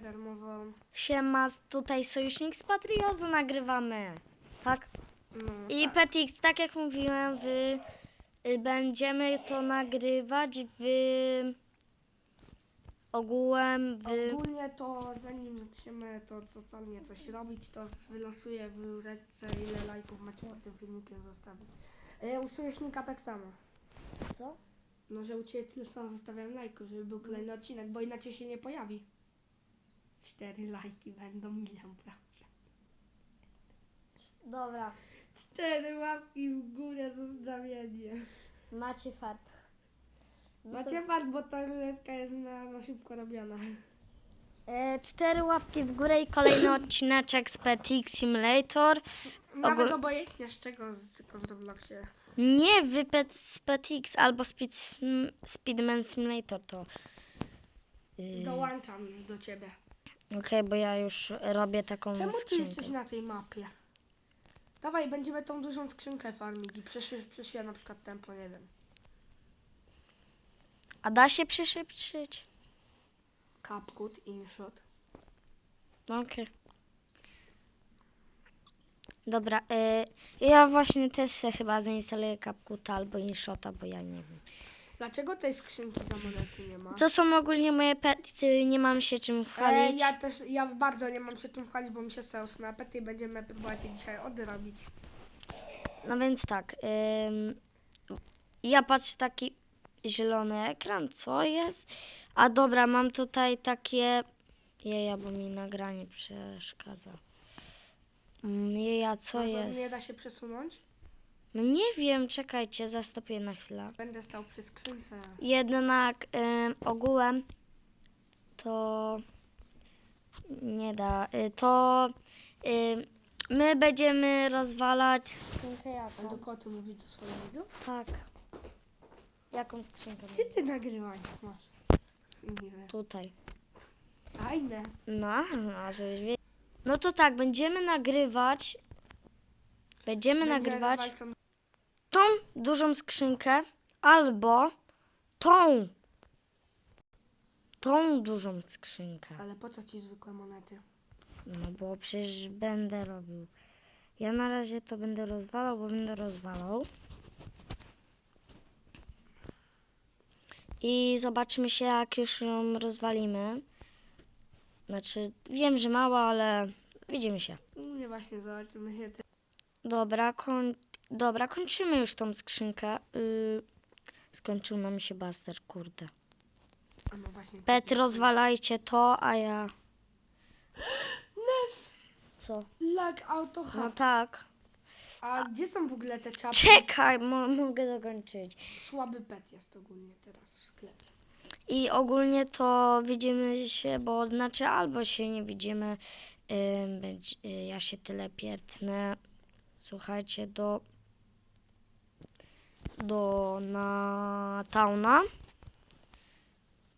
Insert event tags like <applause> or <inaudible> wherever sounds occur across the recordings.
darmową. Siema, tutaj Sojusznik z Patriozu nagrywamy. Tak? No, I tak. Petix, tak jak mówiłem, wy, y, będziemy to nagrywać w ogółem w... Ogólnie to zanim zaczniemy to totalnie coś robić, to wylosuję w ręce ile lajków macie pod tym filmikiem zostawić. E, u sojusznika tak samo. Co? No, że u Ciebie tyle samo zostawiam lajków, żeby był kolejny odcinek, bo inaczej się nie pojawi. Cztery lajki będą milion, prawda? Dobra, Cztery łapki w górę zostawienie. macie fart. Macie fart, bo ta ruletka jest na, na szybko robiona. E, cztery łapki w górę i kolejny <coughs> odcineczek z Petix Simulator. Nawet Ogól- obojętnie z czego, z- tylko w Robloxie. Nie, wy Pet, z Petix albo Speed, Sim- Speedman Simulator to... y, Dołączam już do Ciebie. Okej, bo ja już robię taką Czemu Ty skrzynkę. jesteś na tej mapie? Dawaj, będziemy tą dużą skrzynkę farmić i przyszy, przyszła na przykład tempo, nie wiem. A da się przyszybszyć? Capcut, InShot. No, Okej. Dobra, y, ja właśnie też se chyba zainstaluję CapCuta albo InShota, bo ja nie wiem. Dlaczego tej skrzynki za monety nie ma? To są ogólnie moje pety, nie mam się czym E, chwalić. ja też, ja bardzo nie mam się tym chwalić, bo mi się stało na pety i będziemy próbować je dzisiaj odrobić. No więc tak, ym, ja patrzę taki zielony ekran, co jest? A dobra, mam tutaj takie, jeja, bo mi nagranie przeszkadza. Mm, Jeja, co No to jest? Nie da się przesunąć? No nie wiem, czekajcie, zastopię na chwilę. Będę stał przy skrzynce. Jednak ym, ogółem to nie da. Y, to y, my będziemy rozwalać skrzynkę do jaką? kogo ty mówisz do swoich widzów? Tak. Jaką skrzynkę? Gdzie ty nagrywanie masz? Nie wiem. Tutaj. Fajne. No, a żebyś wiedział. No to tak, będziemy nagrywać. Będziemy nagrywać tą dużą skrzynkę albo tą. Tą dużą skrzynkę. Ale po co ci zwykłe monety? No bo przecież będę robił. Ja na razie to będę rozwalał, bo będę rozwalał. I zobaczymy się, jak już ją rozwalimy. Znaczy, wiem, że mała, ale widzimy się. Nie właśnie, zobaczymy się. Ty... Dobra, koń... Dobra kończymy już tą skrzynkę. Yy... Skończył nam się baster, kurde. A no właśnie. Pet, rozwalajcie to, a ja... Co? Lag auto No tak. A gdzie są w ogóle te czapki? Czekaj, mo mogę dokończyć. Słaby pet jest ogólnie teraz w sklepie. I ogólnie to widzimy się, bo znaczy albo się nie widzimy. Ym, y, ja się tyle pierdnę. Słuchajcie, do do na tauna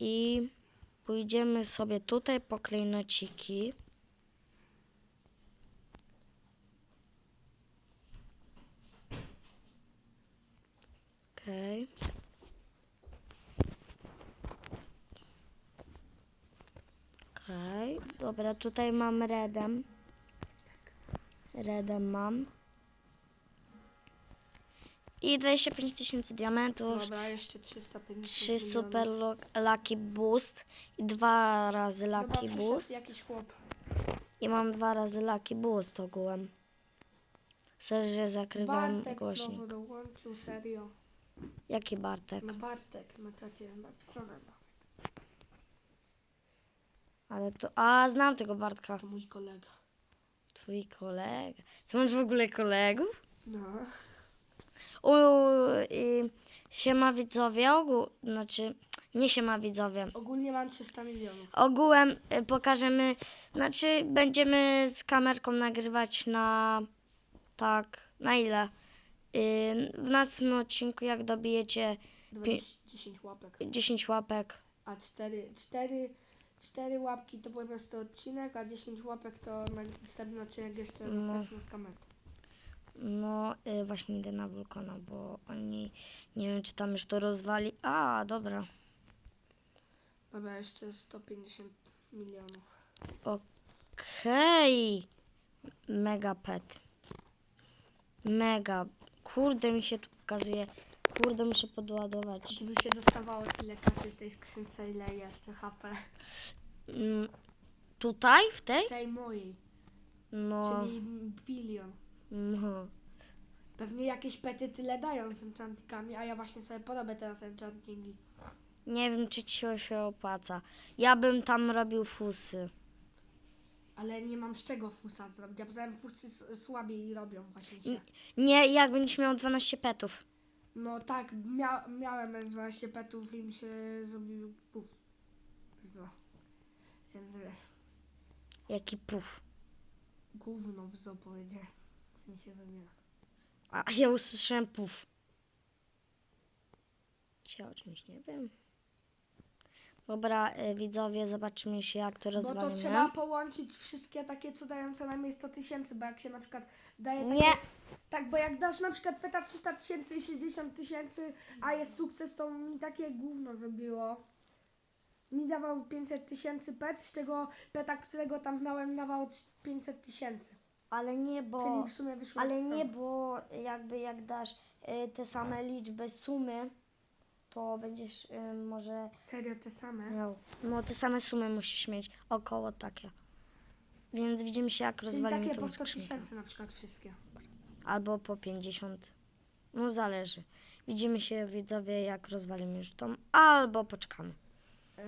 i pójdziemy sobie tutaj po klejnociki. Okej. Okej, dobra, tutaj mam redem. Redem mam. I 25 tysięcy diamentów, Dobra, jeszcze 350 3 milionów. super lo- lucky boost i dwa razy Chyba lucky przyszedł boost. jakiś chłop. I mam dwa razy lucky boost ogółem. Serio zakrywam Bartek głośnik. znowu dołączył, serio. Jaki Bartek? No Bartek, na czacie napisane. no. Ale to... A, znam tego Bartka. To mój kolega. Twój kolega. Ty masz w ogóle kolegów? No. U, y, siema widzowie, ogół, znaczy nie siema widzowie. Ogólnie mam 300 milionów. Ogółem y, pokażemy, znaczy będziemy z kamerką nagrywać na tak, na ile? Y, w następnym odcinku jak dobijecie 20, 10 łapek. 10 łapek, A 4, 4, 4 łapki to po prostu odcinek, a 10 łapek to na następny odcinek jeszcze No. następny z kamerą. No y, właśnie idę na wulkana, bo oni, nie wiem czy tam już to rozwali. A, dobra. Dobra, jeszcze 150 milionów. Okej. Mega pet. Mega. Kurde, mi się tu pokazuje. Kurde, muszę podładować. Żeby się dostawało tyle kasy w tej skrzynce, ile jest HP. Mm, tutaj, w tej? Tej mojej, No. czyli bilion. No. Pewnie jakieś pety tyle dają z enchantingami, a ja właśnie sobie porobię teraz enchantingi. Nie wiem, czy ci się opłaca. Ja bym tam robił fusy. Ale nie mam z czego fusa zrobić. Ja poza tym fusy s- słabiej robią właśnie się. Nie, jak będziesz miał 12 petów. No tak, mia miałem 12 petów i mi się zrobił puf. Zło. Więc wiesz, Jaki puf. gówno w powiedziałem. Mi się zrobiło. A ja usłyszałem puf. Ja o czymś nie wiem? Dobra, y, widzowie, zobaczymy się, jak to Bo to rozwalimy. trzeba połączyć wszystkie takie, co dają co najmniej 100 tysięcy, bo jak się na przykład daje takie... Nie. Tak, bo jak dasz na przykład peta 300 tysięcy i 60 tysięcy, a jest sukces, to mi takie gówno zrobiło. Mi dawał 500 tysięcy pet, z czego peta, którego tam dałem, dawał 500 tysięcy. Ale nie, bo... Czyli w sumie wyszło Ale to nie, bo jakby jak dasz y, te same liczby sumy, to będziesz y, może Serio te same? miał. No te same sumy musisz mieć. Około takie. Więc widzimy się jak Czyli rozwalimy takie tą po 100 skrzynkę. tysięcy na przykład wszystkie. Albo po 50. No zależy. Widzimy się widzowie jak rozwalimy już tą, albo poczekamy. Yy,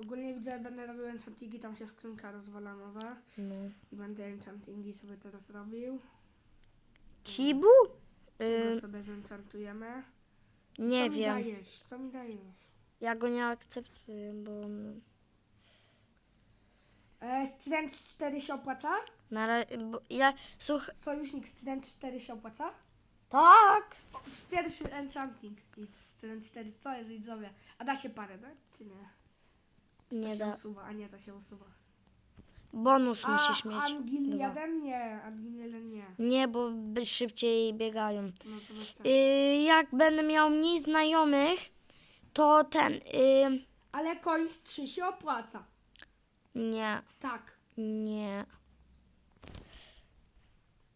ogólnie widzę, będę robił enchantingi, tam się skrzynka rozwala nowa. No. I będę enchantingi sobie teraz robił. Kibu? Tego Y, sobie zenchantujemy. nie Co wiem. mi dajesz? Co mi dajesz? Ja go nie akceptuję, bo on- E, Student 4 się opłaca? na ra- bo ja słuch Sojusznik Student 4 się opłaca? tak. Pierwszy enchanting. I Student 4, co jest widzowie? A da się parę, tak? Czy nie? Nie da. usuwa? A nie, to się usuwa. Bonus A, musisz mieć. Angil dwa. jeden? Nie, Angil jeden nie. Nie, bo by szybciej biegają. No to bez sensu. Y, jak będę miał mniej znajomych, to ten. Y, Ale coins 3 się opłaca. nie, Tak. nie.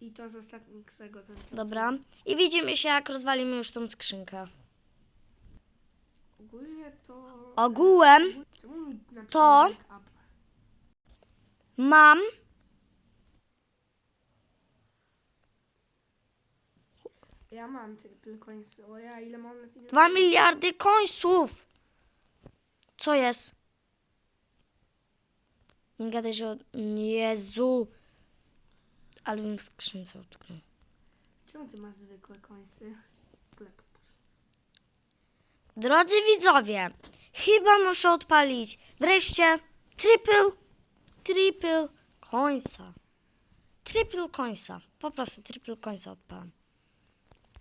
I to z ostatniego zenchantingu. Dobra. I widzimy się, jak rozwalimy już tą skrzynkę. Ogólnie to... Ogółem to- mam. Ja mam triple coins. O ja, ile monet? Ile 2 miliardy końców. Co jest? Nie gadaj, że... Jezu. Ale bym w skrzynce utknął. Czemu ty masz zwykłe coinsy? Klep. Drodzy widzowie, chyba muszę odpalić wreszcie triple, triple końca. Triple końca. Po prostu triple końca odpalam.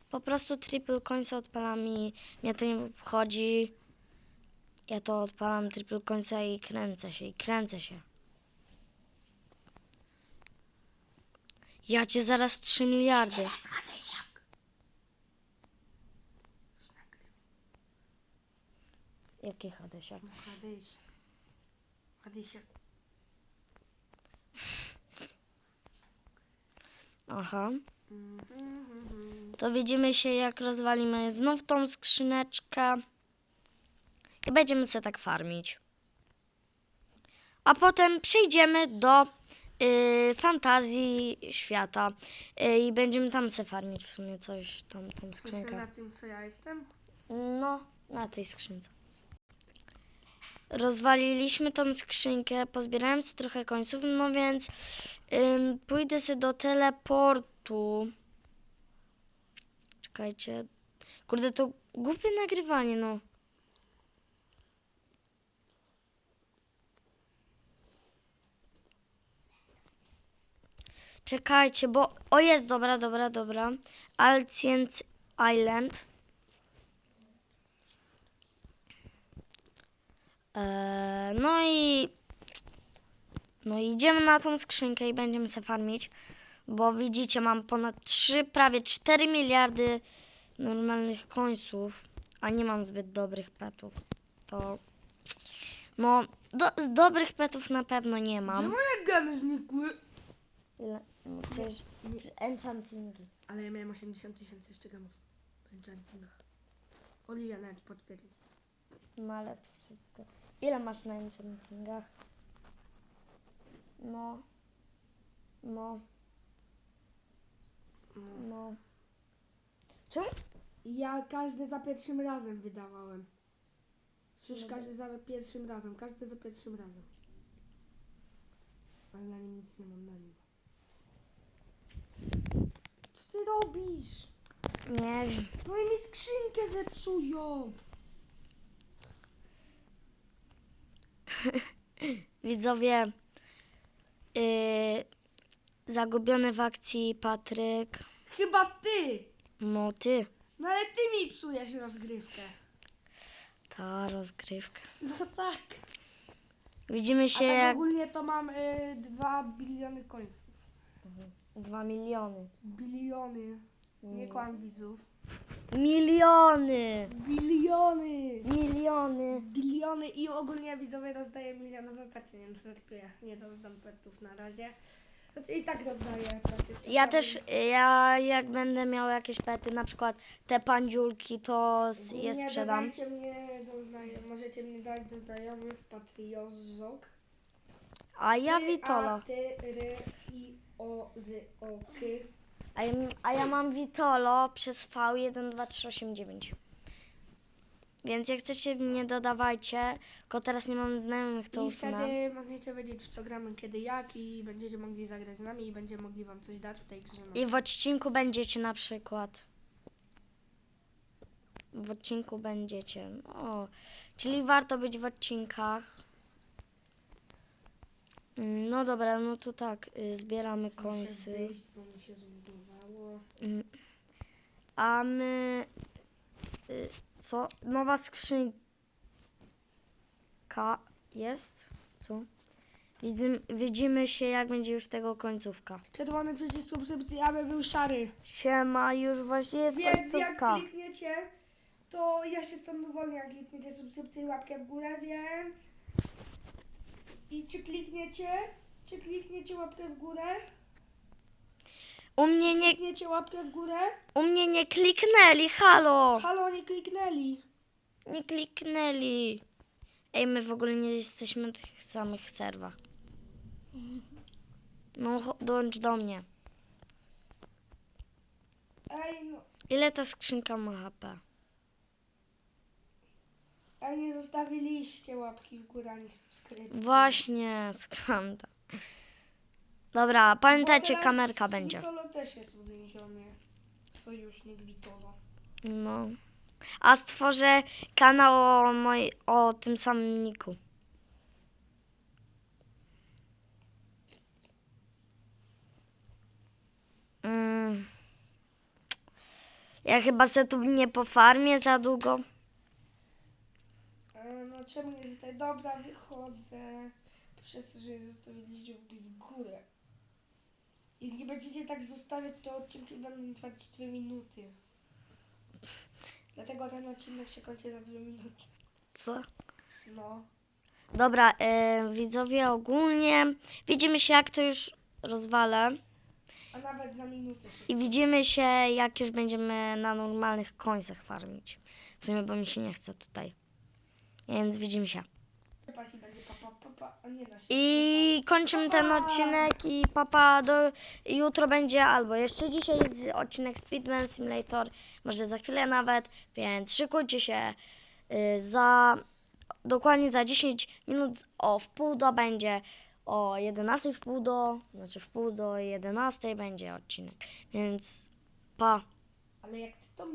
Po prostu triple końca odpalam i mnie to nie obchodzi. Ja to odpalam triple końca i kręcę się, i kręcę się. Ja cię zaraz 3 miliardy. Teraz Hadysiak. Coś nagrywa. Jaki Hadesiak? No Hadysiak. Hadysiak. Aha. To widzimy się, jak rozwalimy znów tą skrzyneczkę. I będziemy sobie tak farmić. A potem przejdziemy do y, fantazji świata. Y, I będziemy tam se farmić w sumie coś, tam, tą skrzynkę. na tym, co ja jestem? No, na tej skrzynce. Rozwaliliśmy tą skrzynkę, pozbierałem sobie trochę końców, no więc ym, pójdę sobie do teleportu. Czekajcie. Kurde, to głupie nagrywanie, no. Czekajcie, bo... O, jest, dobra, dobra, dobra. Ancient Island. Eee, no i no idziemy na tą skrzynkę i będziemy se farmić, bo widzicie, mam ponad 3, prawie 4 miliardy normalnych końców, a nie mam zbyt dobrych petów. To No, do, z dobrych petów na pewno nie mam. moje gemy znikły? Ile? No przecież enchantingi. Ale ja miałem 80 tysięcy jeszcze gemów. w Enchantingach. Oliwia nawet potwierdzi. No ale to wszystko. Ile masz na enchantingach? No. No, no. Czemu? Ja każdy za pierwszym razem wydawałem. Słyszysz, Dobra. każdy za pierwszym razem, każdy za pierwszym razem. Ale na nim nic nie mam, na nim. Co ty robisz? Nie wiem. No i mi skrzynkę zepsują. <laughs> Widzowie, yy, zagubiony w akcji Patryk. Chyba ty! No ty, No ale ty mi psujesz rozgrywkę. ta rozgrywka. No tak. Widzimy A się tak jak ogólnie to mam y, 2 biliony końców. dwa miliony. Biliony. Nie kłam widzów. Miliony! Biliony! Miliony! Biliony i ogólnie widzowie rozdaję milionowe pety, nie żartuję, nie rozdam petów na razie. Znaczy i tak rozdaję pety. Ja też, ja jak będę miał jakieś pety, na przykład te pandziulki, to s- je Nie, sprzedam. dodajcie mnie do znajomych, możecie mnie dać do znajomych Patriozok. A ja A, Witolo. ty, ry, i, o, z, o, k. A ja, a ja mam Witolo przez V12389. Więc jak chcecie mnie dodawajcie, tylko teraz nie mam znajomych, to I usunę. wtedy możecie wiedzieć w co gramy, kiedy jak i będziecie mogli zagrać z nami i będziemy mogli wam coś dać w tej grze. I w odcinku będziecie na przykład. W odcinku będziecie. O, czyli warto być w odcinkach. Mm, No dobra, no to tak, y, zbieramy Muszę wyjść, bo mi się. A my. y, Co? Nowa skrzynka jest? Co? Widzimy, widzimy się, jak będzie już tego końcówka. Czerwony przycisk subskrypcji, aby był szary. Siema, już właśnie jest Więc jak końcówka. klikniecie, to ja się stąd uwolnię, jak klikniecie subskrypcję i łapkę w górę, więc... I czy klikniecie? Czy klikniecie łapkę w górę? U mnie nie, Klikniecie łapkę w górę? u mnie nie kliknęli, halo! Halo, nie kliknęli. Nie kliknęli. Ej, my w ogóle nie jesteśmy na tych samych serwach. No, cho- dołącz do mnie. Ej, no, Ile ta skrzynka ma HP? ej, nie zostawiliście łapki w górę ani subskrypcji. Właśnie, skandal. Dobra, pamiętajcie, teraz kamerka będzie. Witolo też jest uwięziony. Sojusznik Witolo. No. A stworzę kanał o, moj, o tym samym niku. Mm. Ja chyba se tu nie pofarmię za długo. E, No czemu nie zostaje? Dobra, wychodzę. Przez to, że je zostawiliście w górę. Jak nie będziecie tak zostawiać, to odcinki będą trwać dwie minuty. Dlatego ten odcinek się kończy za dwie minuty. Co? No. Dobra, y, widzowie, ogólnie widzimy się, jak to już rozwalę. A nawet za minutę I widzimy się, jak już będziemy na normalnych końcach farmić. W sumie, bo mi się nie chce tutaj. Więc widzimy się. Nie da się. I kończymy ten odcinek i papa do jutro będzie albo jeszcze dzisiaj jest odcinek Speedman Simulator, może za chwilę nawet, więc szykujcie się y, za dokładnie za 10 minut o wpół do będzie o 11 w pół do, znaczy w pół do 11 będzie odcinek, więc pa. Ale jak ty to